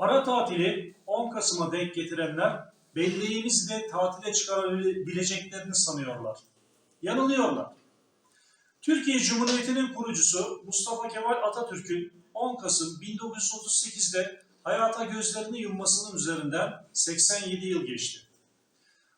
Ara tatili 10 Kasım'a denk getirenler belleğimizi de tatile çıkarabileceklerini sanıyorlar. Yanılıyorlar. Türkiye Cumhuriyeti'nin kurucusu Mustafa Kemal Atatürk'ün 10 Kasım 1938'de hayata gözlerini yummasının üzerinden 87 yıl geçti.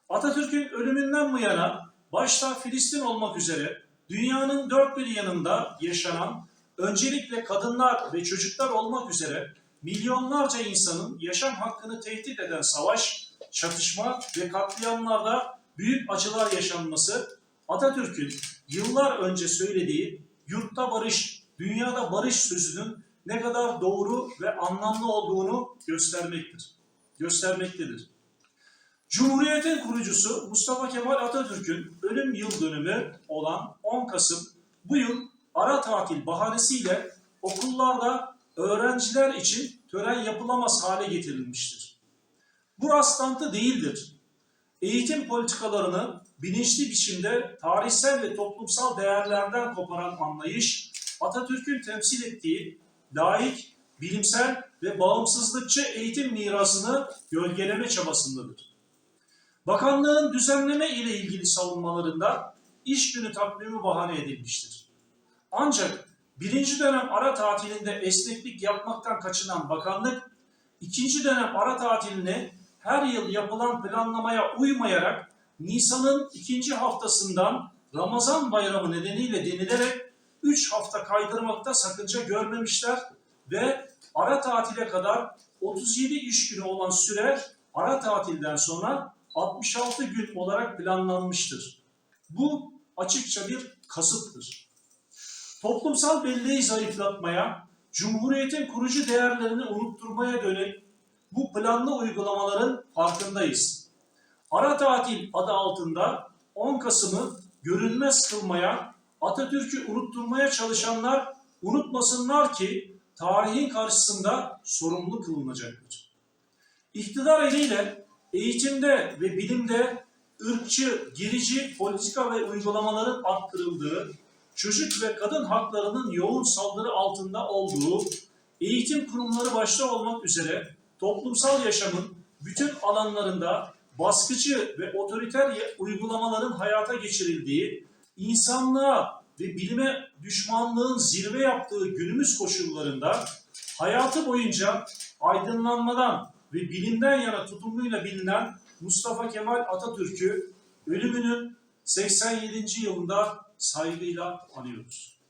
Atatürk'ün ölümünden bu yana başta Filistin olmak üzere dünyanın dört bir yanında yaşanan öncelikle kadınlar ve çocuklar olmak üzere milyonlarca insanın yaşam hakkını tehdit eden savaş, çatışma ve katliamlarda büyük acılar yaşanması Atatürk'ün yıllar önce söylediği yurtta barış, dünyada barış sözünün ne kadar doğru ve anlamlı olduğunu göstermektir. Göstermektedir. Cumhuriyetin kurucusu Mustafa Kemal Atatürk'ün ölüm yıl dönümü olan 10 Kasım bu yıl ara tatil bahanesiyle okullarda öğrenciler için tören yapılamaz hale getirilmiştir. Bu rastlantı değildir. Eğitim politikalarını bilinçli biçimde tarihsel ve toplumsal değerlerden koparan anlayış, Atatürk'ün temsil ettiği laik, bilimsel ve bağımsızlıkçı eğitim mirasını gölgeleme çabasındadır. Bakanlığın düzenleme ile ilgili savunmalarında iş günü takvimi bahane edilmiştir. Ancak birinci dönem ara tatilinde esneklik yapmaktan kaçınan bakanlık, ikinci dönem ara tatilini her yıl yapılan planlamaya uymayarak Nisan'ın ikinci haftasından Ramazan bayramı nedeniyle denilerek 3 hafta kaydırmakta sakınca görmemişler ve ara tatile kadar 37 iş günü olan süre ara tatilden sonra 66 gün olarak planlanmıştır. Bu açıkça bir kasıttır. Toplumsal belleği zayıflatmaya, Cumhuriyet'in kurucu değerlerini unutturmaya dönük bu planlı uygulamaların farkındayız. Ara tatil adı altında 10 Kasım'ı görünmez kılmaya, Atatürk'ü unutturmaya çalışanlar unutmasınlar ki tarihin karşısında sorumlu kılınacaktır. İktidar eliyle eğitimde ve bilimde ırkçı, gerici politika ve uygulamaların arttırıldığı, çocuk ve kadın haklarının yoğun saldırı altında olduğu, eğitim kurumları başta olmak üzere toplumsal yaşamın bütün alanlarında baskıcı ve otoriter uygulamaların hayata geçirildiği, insanlığa ve bilime düşmanlığın zirve yaptığı günümüz koşullarında hayatı boyunca aydınlanmadan ve bilimden yana tutumuyla bilinen Mustafa Kemal Atatürk'ü ölümünün 87. yılında saygıyla anıyoruz.